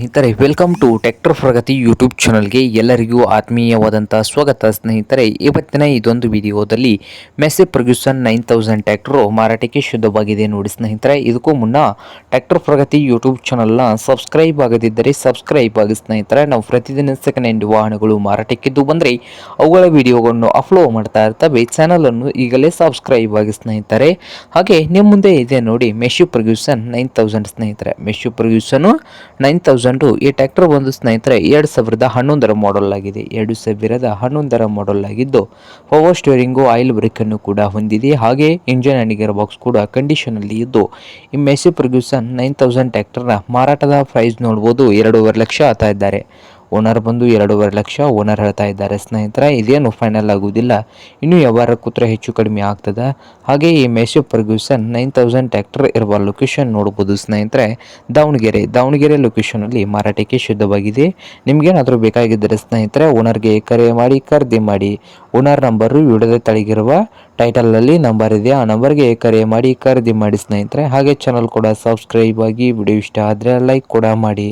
ಸ್ನೇಹಿತರೆ welcome to tractor Pragati YouTube ಚಾನಲ್ಗೆ ಎಲ್ಲರಿಗೂ ಆತ್ಮೀಯವಾದಂಥ ಸ್ವಾಗತ. ಸ್ನೇಹಿತರೆ, ಇವತ್ತಿನ ಇದೊಂದು ವಿಡಿಯೋದಲ್ಲಿ Massey Ferguson nine thousand tractor ಮಾರಾಟಕ್ಕೆ ಶುದ್ಧವಾಗಿದೆ ನೋಡಿ ಸ್ನೇಹಿತರೆ. ಇದಕ್ಕೂ ಮುನ್ನ ಟ್ಯಾಕ್ಟರ್ ಪ್ರಗತಿ ಯೂಟ್ಯೂಬ್ ಚಾನಲ್ನ ಸಬ್ಸ್ಕ್ರೈಬ್ ಆಗದಿದ್ದರೆ ಸಬ್ಸ್ಕ್ರೈಬ್ ಆಗಿ ಸ್ನೇಹಿತರೆ. ನಾವು ಪ್ರತಿದಿನ ಸೆಕೆಂಡ್ ಹ್ಯಾಂಡ್ ವಾಹನಗಳು ಮಾರಾಟಕ್ಕಿದ್ದು ಬಂದರೆ ಅವುಗಳ ವಿಡಿಯೋಗಳನ್ನು ಅಪ್ಲೋಡ್ ಮಾಡ್ತಾ ಇರ್ತವೆ. ಚಾನಲನ್ನು ಈಗಲೇ ಸಬ್ಸ್ಕ್ರೈಬ್ ಆಗಿ ಸ್ನೇಹಿತರೆ. ಹಾಗೆ ನಿಮ್ಮ ಮುಂದೆ ಇದೆ ನೋಡಿ ಮೆಶು ಪ್ರೊಗ್ಯೂಸನ್ ನೈನ್ ತೌಸಂಡ್ ಸ್ನೇಹಿತರೆ. ಮೆಶು ಪ್ರಗ್ಯೂಸನ್ನು ನೈನ್ ತೌಸಂಡು ಈ ಟ್ರ್ಯಾಕ್ಟರ್ ಒಂದು ಸ್ನೇಹಿತರೆ ಎರಡು ಸಾವಿರದ ಹನ್ನೊಂದರ ಮಾಡೆಲ್ ಆಗಿದೆ. ಎರಡು ಸಾವಿರದ ಹನ್ನೊಂದರ ಮಾಡೆಲ್ ಆಗಿದ್ದು ಪವರ್ ಸ್ಟೋರಿಂಗು ಆಯಿಲ್ ಬ್ರೇಕನ್ನು ಕೂಡ ಹೊಂದಿದೆ. ಹಾಗೆ ಇಂಜಿನ್ ಆ್ಯಂಡ್ ಗೇರ್ ಬಾಕ್ಸ್ ಕೂಡ ಕಂಡೀಷನ್ ಅಲ್ಲಿ ಇದ್ದು, ಈ ಮೆಸಿ ಪ್ರೊಗ್ಯೂಸನ್ ನೈನ್ ತೌಸಂಡ್ ಟ್ರ್ಯಾಕ್ಟರ್ನ ಮಾರಾಟದ ಪ್ರೈಸ್ ನೋಡ್ಬೋದು ಎರಡೂವರೆ ಲಕ್ಷ ಆತ ಇದ್ದಾರೆ. ಓನರ್ ಬಂದು ಎರಡೂವರೆ ಲಕ್ಷ ಓನರ್ ಹೇಳ್ತಾ ಇದ್ದಾರೆ. ಸ್ನೇಹಿತರೆ, ಇದೇನು ಫೈನಲ್ ಆಗುವುದಿಲ್ಲ. ಇನ್ನು ವ್ಯವಹಾರ ಕೂತ್ರೆ ಹೆಚ್ಚು ಕಡಿಮೆ ಆಗ್ತದೆ. ಹಾಗೆ ಈ Massey Ferguson nine thousand tractor ಇರುವ ಲೊಕೇಶನ್ ನೋಡ್ಬೋದು ಸ್ನೇಹಿತರೆ. ದಾವಣಗೆರೆ ದಾವಣಗೆರೆ ಲೊಕೇಶನಲ್ಲಿ ಮಾರಾಟಕ್ಕೆ ಶುದ್ಧವಾಗಿದೆ. ನಿಮಗೇನಾದರೂ ಬೇಕಾಗಿದ್ದರೆ ಸ್ನೇಹಿತರೆ, ಓನರ್ಗೆ ಕರೆ ಮಾಡಿ, ಖರೀದಿ ಮಾಡಿ. ಓನರ್ ನಂಬರು ವಿಡಿಯೋದ ತಳಗಿರುವ ಟೈಟಲಲ್ಲಿ ನಂಬರ್ ಇದೆ. ಆ ನಂಬರ್ಗೆ ಕರೆ ಮಾಡಿ, ಖರೀದಿ ಮಾಡಿ ಸ್ನೇಹಿತರೆ. ಹಾಗೆ ಚಾನಲ್ ಕೂಡ ಸಬ್ಸ್ಕ್ರೈಬ್ ಆಗಿ, ವಿಡಿಯೋ ಇಷ್ಟ ಆದರೆ ಲೈಕ್ ಕೂಡ ಮಾಡಿ.